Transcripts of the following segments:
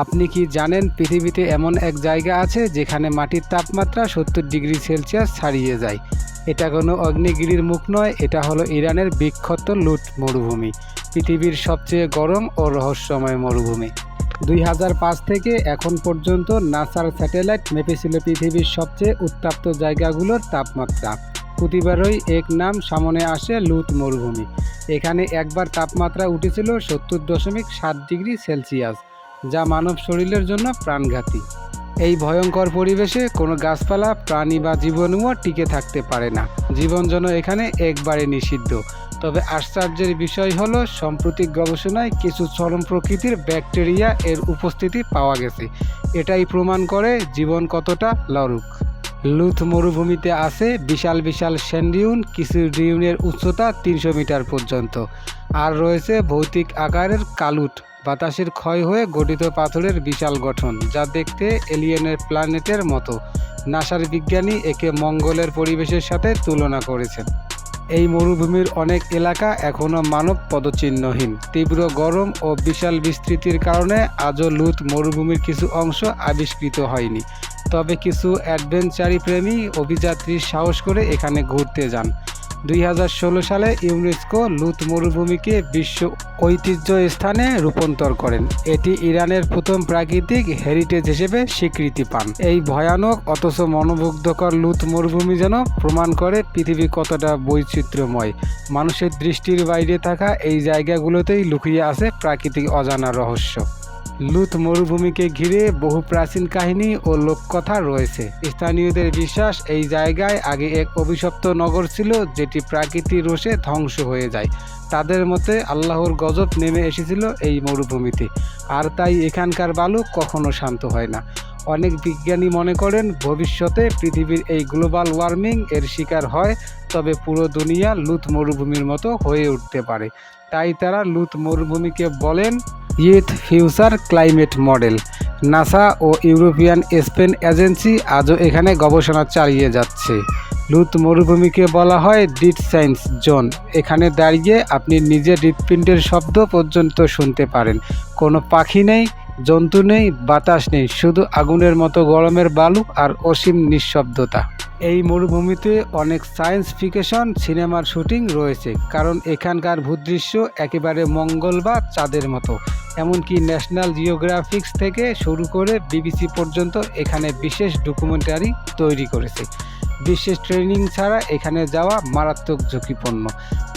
আপনি কি জানেন পৃথিবীতে এমন এক জায়গা আছে যেখানে মাটির তাপমাত্রা সত্তর ডিগ্রি সেলসিয়াস ছাড়িয়ে যায়? এটা কোনো অগ্নিগিরির মুখ নয়, এটা হলো ইরানের বিখ্যাত লুট মরুভূমি, পৃথিবীর সবচেয়ে গরম ও রহস্যময় মরুভূমি। দুই হাজার পাঁচ থেকে এখন পর্যন্ত নাসার স্যাটেলাইট মেপেছিল পৃথিবীর সবচেয়ে উত্তাপ্ত জায়গাগুলোর তাপমাত্রা। প্রতিবারই এক নাম সামনে আসে লুত মরুভূমি। এখানে একবার তাপমাত্রা উঠেছিল সত্তর দশমিক সাত ডিগ্রি সেলসিয়াস। যা মানব শরীরের জন্য প্রাণঘাতী। এই ভয়ঙ্কর পরিবেশে কোনো গাছপালা, প্রাণী বা জীবনও টিকে থাকতে পারে না। জীবন যেন এখানে একবারে নিষিদ্ধ। তবে আশ্চর্যের বিষয় হলো, সাম্প্রতিক গবেষণায় কিছু চরম প্রকৃতির ব্যাকটেরিয়া এর উপস্থিতি পাওয়া গেছে। এটাই প্রমাণ করে জীবন কতটা লরুক। লুথ মরুভূমিতে আছে বিশাল বিশাল স্যান্ডিউন কিছু ডিউনের উচ্চতা তিনশো মিটার পর্যন্ত। আর রয়েছে ভৌতিক আকারের কালুট। বাতাসের ক্ষয় হয়ে গঠিত পাথরের বিশাল গঠন, যা দেখতে এলিয়েনের প্ল্যানেটের মতো। নাসার বিজ্ঞানী একে মঙ্গলের পরিবেশের সাথে তুলনা করেছেন। এই মরুভূমির অনেক এলাকা এখনও মানব পদচিহ্নহীন। তীব্র গরম ও বিশাল বিস্তৃতির কারণে আজও লুত মরুভূমির কিছু অংশ আবিষ্কৃত হয়নি। তবে কিছু অ্যাডভেঞ্চারি প্রেমী অভিযাত্রীর সাহস করে এখানে ঘুরতে যান। দুই হাজার ষোলো সালে ইউনেস্কো লুত মরুভূমিকে বিশ্ব ঐতিহ্য স্থানে রূপান্তর করেন। এটি ইরানের প্রথম প্রাকৃতিক হেরিটেজ হিসেবে স্বীকৃতি পান। এই ভয়ানক অথচ মনোমুগ্ধকর লুত মরুভূমি যেন প্রমাণ করে পৃথিবী কতটা বৈচিত্র্যময়। মানুষের দৃষ্টির বাইরে থাকা এই জায়গাগুলোতেই লুকিয়ে আছে প্রাকৃতিক অজানা রহস্য। লুত মরুভূমিকে ঘিরে বহু প্রাচীন কাহিনী ও লোককথা রয়েছে। স্থানীয়দের বিশ্বাস এই জায়গায় আগে এক অভিশপ্ত নগর ছিল, যেটি প্রাকৃতিক রোষে ধ্বংস হয়ে যায়। তাদের মতে আল্লাহর গজব নেমে এসেছিল এই মরুভূমিতে। আর তাই এখানকার বালু কখনো শান্ত হয় না। অনেক বিজ্ঞানী মনে করেন, ভবিষ্যতে পৃথিবীর এই গ্লোবাল ওয়ার্মিং এর শিকার হয়, তবে পুরো দুনিয়া লুত মরুভূমির মতো হয়ে উঠতে পারে। তাই তারা লুত মরুভূমিকে বলেন youth future climate model. NASA ও ইউরোপিয়ান স্পেন এজেন্সি আজও এখানে গবেষণা চালিয়ে যাচ্ছে। লুত মরুভূমিকে বলা হয় ডিট সায়েন্স জোন। এখানে দাঁড়িয়ে আপনি নিজের হৃৎপিণ্ডের শব্দ পর্যন্ত শুনতে পারেন। কোনো পাখি নেই, জন্তু নেই, বাতাস নেই, শুধু আগুনের মতো গরমের বালু আর অসীম নিঃশব্দতা। এই মরুভূমিতে অনেক সায়েন্স ফিকশন সিনেমার শুটিং রয়েছে, কারণ এখানকার ভূদৃশ্য একেবারে মঙ্গল বা চাঁদের মতো। এমনকি ন্যাশনাল জিওগ্রাফিক্স থেকে শুরু করে বিবিসি পর্যন্ত এখানে বিশেষ ডকুমেন্টারি তৈরি করেছে। বিশেষ ট্রেনিং ছাড়া এখানে যাওয়া মারাত্মক ঝুঁকিপূর্ণ।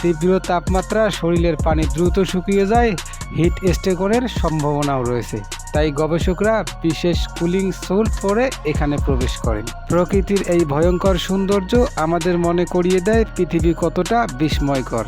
তীব্র তাপমাত্রা শরীরের পানি দ্রুত শুকিয়ে যায় হিট স্টেকনের সম্ভাবনাও রয়েছে। তাই গবেষকরা বিশেষ কুলিং স্যুট পরে এখানে প্রবেশ করেন। প্রকৃতির এই ভয়ঙ্কর সৌন্দর্য আমাদের মনে করিয়ে দেয় পৃথিবী কতটা বিস্ময়কর।